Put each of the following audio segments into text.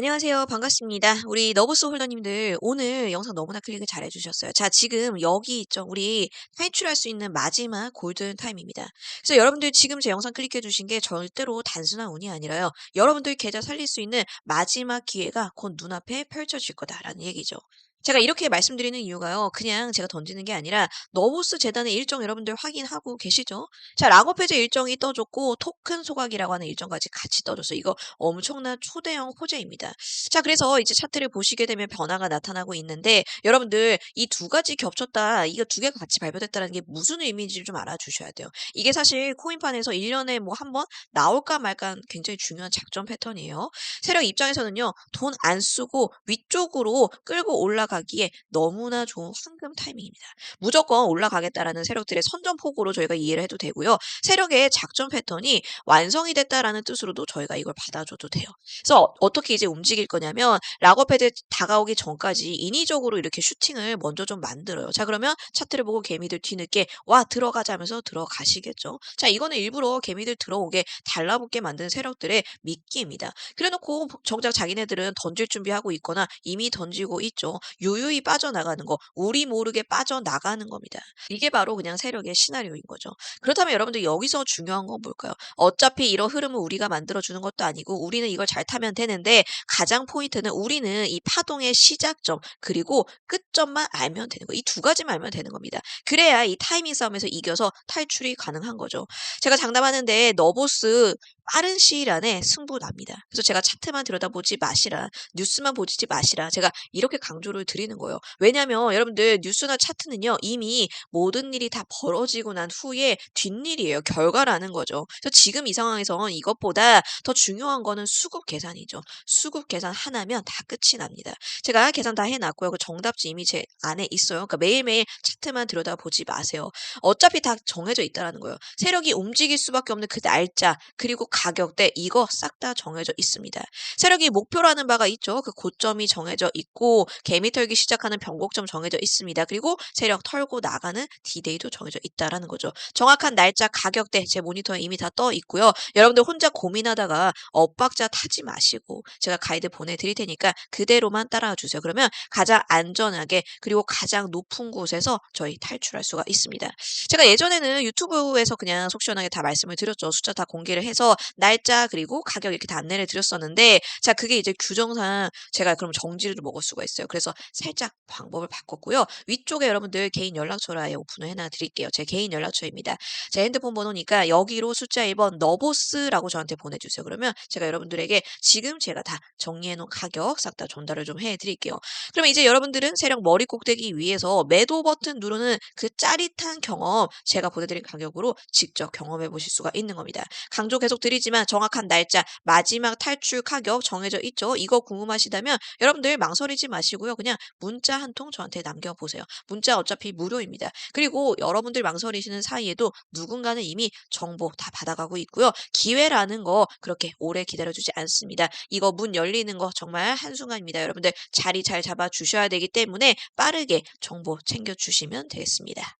안녕하세요. 반갑습니다. 우리 너브스 홀더님들 오늘 영상 너무나 클릭을 잘 해주셨어요. 자, 지금 여기 있죠. 우리 탈출할 수 있는 마지막 골든 타임입니다. 그래서 여러분들 지금 제 영상 클릭해 주신 게 절대로 단순한 운이 아니라요. 여러분들 계좌 살릴 수 있는 마지막 기회가 곧 눈앞에 펼쳐질 거다라는 얘기죠. 제가 이렇게 말씀드리는 이유가요. 그냥 제가 던지는 게 아니라 너부스 재단의 일정 여러분들 확인하고 계시죠? 자, 락업 해제 일정이 떠졌고 토큰 소각이라고 하는 일정까지 같이 떠졌어요. 이거 엄청난 초대형 호재입니다. 자, 그래서 이제 차트를 보시게 되면 변화가 나타나고 있는데 여러분들 이 두 가지 겹쳤다. 이거 두 개가 같이 발표됐다는 게 무슨 의미인지를 좀 알아주셔야 돼요. 이게 사실 코인판에서 1년에 뭐 한 번 나올까 말까 굉장히 중요한 작전 패턴이에요. 세력 입장에서는요. 돈 안 쓰고 위쪽으로 끌고 올라 가기에 너무나 좋은 황금 타이밍입니다. 무조건 올라가겠다라는 세력들의 선전포고로 저희가 이해를 해도 되고요. 세력의 작전 패턴이 완성이 됐다라는 뜻으로도 저희가 이걸 받아줘도 돼요. 그래서 어떻게 이제 움직일 거냐면 락업헤드 다가오기 전까지 인위적으로 이렇게 슈팅을 먼저 좀 만들어요. 자 그러면 차트를 보고 개미들 뒤늦게 와 들어가자 하면서 들어가시겠죠. 자 이거는 일부러 개미들 들어오게 달라붙게 만드는 세력들의 미끼입니다. 그래놓고 정작 자기네들은 던질 준비하고 있거나 이미 던지고 있죠. 유유히 빠져나가는 거 우리 모르게 빠져나가는 겁니다. 이게 바로 그냥 세력의 시나리오인 거죠. 그렇다면 여러분들 여기서 중요한 건 뭘까요? 어차피 이런 흐름을 우리가 만들어주는 것도 아니고 우리는 이걸 잘 타면 되는데 가장 포인트는 우리는 이 파동의 시작점 그리고 끝점만 알면 되는 거. 이 두 가지만 알면 되는 겁니다. 그래야 이 타이밍 싸움에서 이겨서 탈출이 가능한 거죠. 제가 장담하는데 너보스 빠른 시일 안에 승부 납니다. 그래서 제가 차트만 들여다보지 마시라. 뉴스만 보지 마시라. 제가 이렇게 강조를 드리는 거예요. 왜냐하면 여러분들 뉴스나 차트는요. 이미 모든 일이 다 벌어지고 난 후에 뒷일이에요. 결과라는 거죠. 그래서 지금 이 상황에서는 이것보다 더 중요한 거는 수급 계산이죠. 수급 계산 하나면 다 끝이 납니다. 제가 계산 다 해놨고요. 그 정답지 이미 제 안에 있어요. 그러니까 매일매일 차트만 들여다보지 마세요. 어차피 다 정해져 있다라는 거예요. 세력이 움직일 수밖에 없는 그 날짜 그리고 가격대 이거 싹 다 정해져 있습니다. 세력이 목표라는 바가 있죠. 그 고점이 정해져 있고 개미 털기 시작하는 변곡점 정해져 있습니다. 그리고 세력 털고 나가는 디데이도 정해져 있다라는 거죠. 정확한 날짜 가격대 제 모니터에 이미 다 떠 있고요. 여러분들 혼자 고민하다가 엇박자 타지 마시고 제가 가이드 보내드릴 테니까 그대로만 따라와 주세요. 그러면 가장 안전하게 그리고 가장 높은 곳에서 저희 탈출할 수가 있습니다. 제가 예전에는 유튜브에서 그냥 속 시원하게 다 말씀을 드렸죠. 숫자 다 공개를 해서 날짜 그리고 가격 이렇게 다 안내를 드렸었는데 자 그게 이제 규정상 제가 그럼 정지를 먹을 수가 있어요. 그래서 살짝 방법을 바꿨고요. 위쪽에 여러분들 개인 연락처를 아예 오픈을 해놔 드릴게요. 제 개인 연락처입니다. 제 핸드폰 번호니까 여기로 숫자 1번 너보스라고 저한테 보내주세요. 그러면 제가 여러분들에게 지금 제가 다 정리해놓은 가격 싹 다 전달을 좀 해드릴게요. 그러면 이제 여러분들은 세력 머리 꼭대기 위에서 매도 버튼 누르는 그 짜릿한 경험 제가 보내드린 가격으로 직접 경험해 보실 수가 있는 겁니다. 강조 계속 드 리지만 정확한 날짜 마지막 탈출 가격 정해져 있죠. 이거 궁금하시다면 여러분들 망설이지 마시고요. 그냥 문자 한 통 저한테 남겨보세요. 문자 어차피 무료입니다. 그리고 여러분들 망설이시는 사이에도 누군가는 이미 정보 다 받아가고 있고요. 기회라는 거 그렇게 오래 기다려주지 않습니다. 이거 문 열리는 거 정말 한순간입니다. 여러분들 자리 잘 잡아주셔야 되기 때문에 빠르게 정보 챙겨주시면 되겠습니다.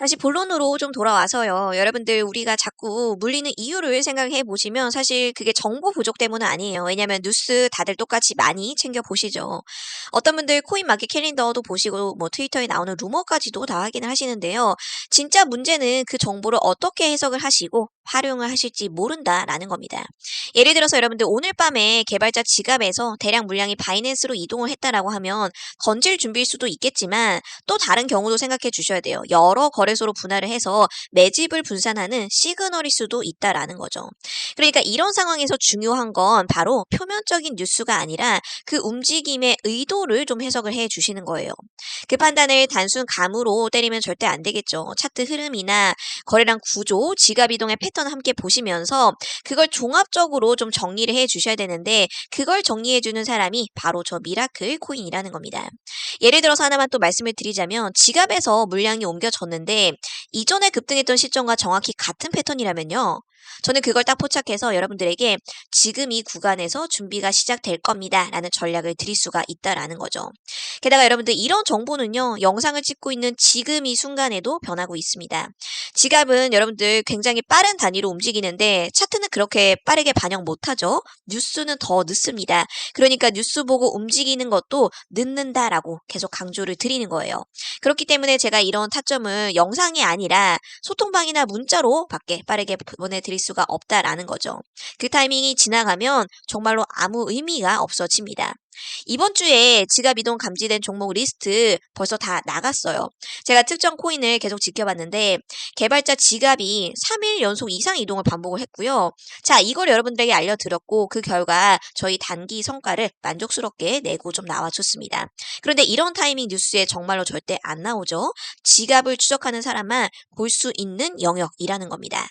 다시 본론으로 좀 돌아와서요. 여러분들 우리가 자꾸 물리는 이유를 생각해 보시면 사실 그게 정보 부족 때문은 아니에요. 왜냐면 뉴스 다들 똑같이 많이 챙겨 보시죠. 어떤 분들 코인 마켓 캘린더도 보시고 뭐 트위터에 나오는 루머까지도 다 확인을 하시는데요. 진짜 문제는 그 정보를 어떻게 해석을 하시고 활용을 하실지 모른다라는 겁니다. 예를 들어서 여러분들 오늘 밤에 개발자 지갑에서 대량 물량이 바이낸스로 이동을 했다라고 하면 건질 준비일 수도 있겠지만 또 다른 경우도 생각해 주셔야 돼요. 여러 거래소로 분할을 해서 매집을 분산하는 시그널일 수도 있다라는 거죠. 그러니까 이런 상황에서 중요한 건 바로 표면적인 뉴스가 아니라 그 움직임의 의도를 좀 해석을 해 주시는 거예요. 그 판단을 단순 감으로 때리면 절대 안 되겠죠. 차트 흐름이나 거래량 구조, 지갑 이동의 패턴 함께 보시면서 그걸 종합적으로 좀 정리를 해 주셔야 되는데 그걸 정리해 주는 사람이 바로 저 미라클 코인이라는 겁니다. 예를 들어서 하나만 또 말씀을 드리자면 지갑에서 물량이 옮겨졌는데 이전에 급등했던 시점과 정확히 같은 패턴이라면요. 저는 그걸 딱 포착해서 여러분들에게 지금 이 구간에서 준비가 시작될 겁니다. 라는 전략을 드릴 수가 있다라는 거죠. 게다가 여러분들 이런 정보는요. 영상을 찍고 있는 지금 이 순간에도 변하고 있습니다. 지갑은 여러분들 굉장히 빠른 단위로 움직이는데 차트는 그렇게 빠르게 반영 못하죠. 뉴스는 더 늦습니다. 그러니까 뉴스 보고 움직이는 것도 늦는다라고 계속 강조를 드리는 거예요. 그렇기 때문에 제가 이런 타점을 영상이 아니라 소통방이나 문자로 밖에 빠르게 보내드릴 수가 없다라는 거죠. 그 타이밍이 지나가면 정말로 아무 의미가 없어집니다. 이번 주에 지갑 이동 감지된 종목 리스트 벌써 다 나갔어요. 제가 특정 코인을 계속 지켜봤는데 개발자 지갑이 3일 연속 이상 이동을 반복을 했고요. 자, 이걸 여러분들에게 알려드렸고 그 결과 저희 단기 성과를 만족스럽게 내고 좀 나와줬습니다. 그런데 이런 타이밍 뉴스에 정말로 절대 안 나오죠. 지갑을 추적하는 사람만 볼 수 있는 영역이라는 겁니다.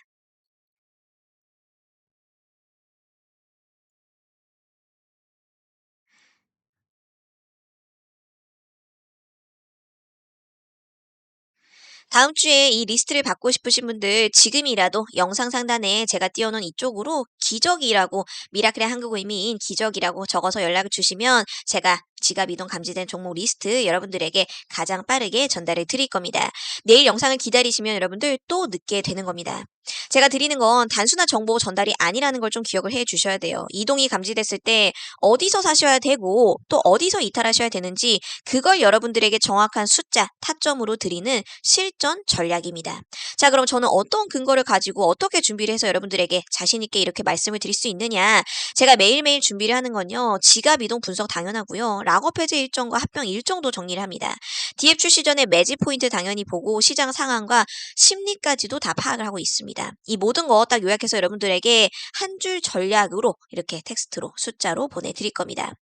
다음 주에 이 리스트를 받고 싶으신 분들 지금이라도 영상 상단에 제가 띄워놓은 이쪽으로 기적이라고 미라클의 한국어 의미인 기적이라고 적어서 연락을 주시면 제가 지갑 이동 감지된 종목 리스트 여러분들에게 가장 빠르게 전달을 드릴 겁니다. 내일 영상을 기다리시면 여러분들 또 늦게 되는 겁니다. 제가 드리는 건 단순한 정보 전달이 아니라는 걸 좀 기억을 해 주셔야 돼요. 이동이 감지됐을 때 어디서 사셔야 되고 또 어디서 이탈하셔야 되는지 그걸 여러분들에게 정확한 숫자, 타점으로 드리는 실전 전략입니다. 자, 그럼 저는 어떤 근거를 가지고 어떻게 준비를 해서 여러분들에게 자신있게 이렇게 말씀을 드릴 수 있느냐. 제가 매일매일 준비를 하는 건요. 지갑 이동 분석 당연하고요. 락업 해제 일정과 합병 일정도 정리를 합니다. DF 출시 전에 매지 포인트 당연히 보고 시장 상황과 심리까지도 다 파악을 하고 있습니다. 이 모든 거 딱 요약해서 여러분들에게 한 줄 전략으로 이렇게 텍스트로 숫자로 보내드릴 겁니다.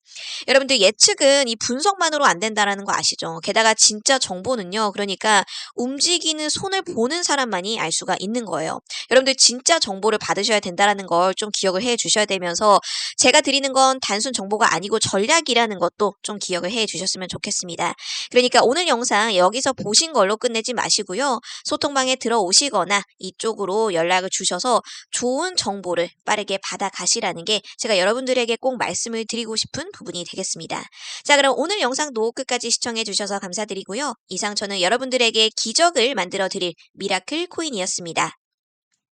여러분들 예측은 이 분석만으로 안 된다라는 거 아시죠? 게다가 진짜 정보는요. 그러니까 움직이는 손을 보는 사람만이 알 수가 있는 거예요. 여러분들 진짜 정보를 받으셔야 된다라는 걸 좀 기억을 해 주셔야 되면서 제가 드리는 건 단순 정보가 아니고 전략이라는 것도 좀 기억을 해 주셨으면 좋겠습니다. 그러니까 오늘 영상 여기서 보신 걸로 끝내지 마시고요. 소통방에 들어오시거나 이쪽으로 연락을 주셔서 좋은 정보를 빠르게 받아가시라는 게 제가 여러분들에게 꼭 말씀을 드리고 싶은 부분이 되겠습니다. 자, 그럼 오늘 영상도 끝까지 시청해 주셔서 감사드리고요. 이상 저는 여러분들에게 기적을 만들어 드릴 미라클 코인이었습니다.